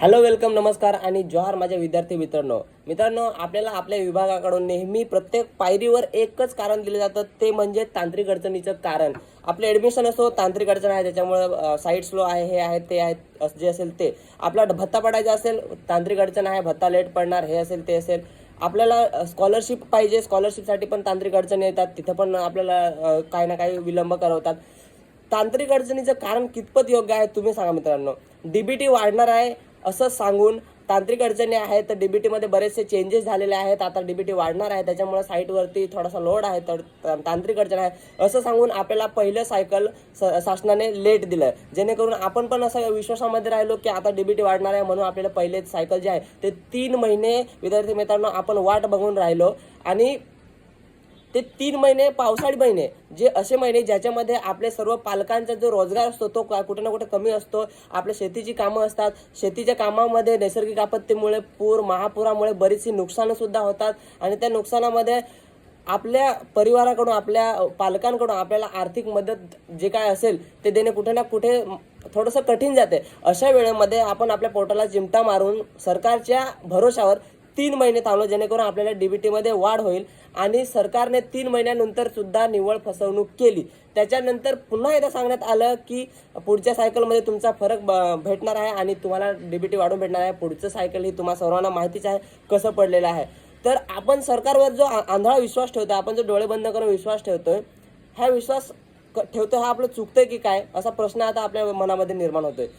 Hello welcome नमस्कार आणि जोहार माझ्या विद्यार्थी मित्रांनो. मित्रांनो आपल्याला आपल्या विभागाकडून नेहमी प्रत्येक पायरीवर एकच कारण दिलं जातं. ते म्हणजे तांत्रिक अडचणीचं कारण. आपलं ॲडमिशन असो तांत्रिक अडचण आहे त्याच्यामुळे साईट स्लो आहे हे आहे ते आहे जे असेल ते. आपला भत्ता पडायचा असेल तांत्रिक अडचण आहे भत्ता लेट पडणार हे असेल ते असेल. आपल्याला स्कॉलरशिप पाहिजे स्कॉलरशिपसाठी पण तांत्रिक अडचणी येतात. तिथं पण आपल्याला काही ना काही विलंब करवतात. तांत्रिक अडचणीचं कारण कितपत योग्य आहे तुम्ही सांगा मित्रांनो. डीबीटी वाढणार आहे असं सांगून तांत्रिक अडचणी आहेत तर डीबीटीमध्ये बरेचसे चेंजेस झालेले आहेत. आता डीबीटी वाढणार आहे. त्याच्यामुळे साईटवरती थोडासा लोड आहे तर तांत्रिक अडचण आहे. असं सांगून आपल्याला पहिलं सायकल स- शासनाने लेट दिलं जेणेकरून आपण पण असं विश्वासामध्ये राहिलो की आता डीबीटी वाढणार आहे म्हणून आपल्याला पहिले सायकल जे आहे ते तीन महिने विद्यार्थी मित्रांनो आपण वाट बघून राहिलो. आणि ते तीन महिने पावसाळी महिने जे असे महिने ज्याच्यामध्ये आपल्या सर्व पालकांचा जो रोजगार असतो तो का- कुठे ना कुठे कमी असतो. आपल्या शेतीची कामं असतात. शेतीच्या कामामध्ये नैसर्गिक आपत्तीमुळे पूर महापुरामुळे बरीचशी नुकसानं सुद्धा होतात. आणि त्या नुकसानामध्ये आपल्या परिवाराकडून आपल्या पालकांकडून आपल्याला आर्थिक मदत जे काय असेल ते देणे कुठे ना कुठे थोडंसं कठीण जाते. अशा वेळेमध्ये आपण आपल्या पोटाला चिमटा मारून सरकारच्या भरोशावर तीन महिने थांबलो जेणेकरून आपल्याला डीबीटीमध्ये वाढ होईल आणि सरकारने तीन महिन्यानंतर सुद्धा निव्वळ फसवणूक केली. त्याच्यानंतर पुन्हा एकदा सांगण्यात आलं की पुढच्या सायकलमध्ये तुमचा फरक ब- भेटणार आहे आणि तुम्हाला डीबीटी वाढून भेटणार आहे. पुढचं सायकल ही तुम्हाला सर्वांना माहितीच आहे कसं पडलेलं आहे. तर आपण सरकारवर जो आंधळा विश्वास ठेवतो आपण जो डोळे बंद करून विश्वास ठेवतोय हा विश्वास क- हा आपलं चुकतंय की काय असा प्रश्न आता आपल्या मनामध्ये निर्माण होतोय.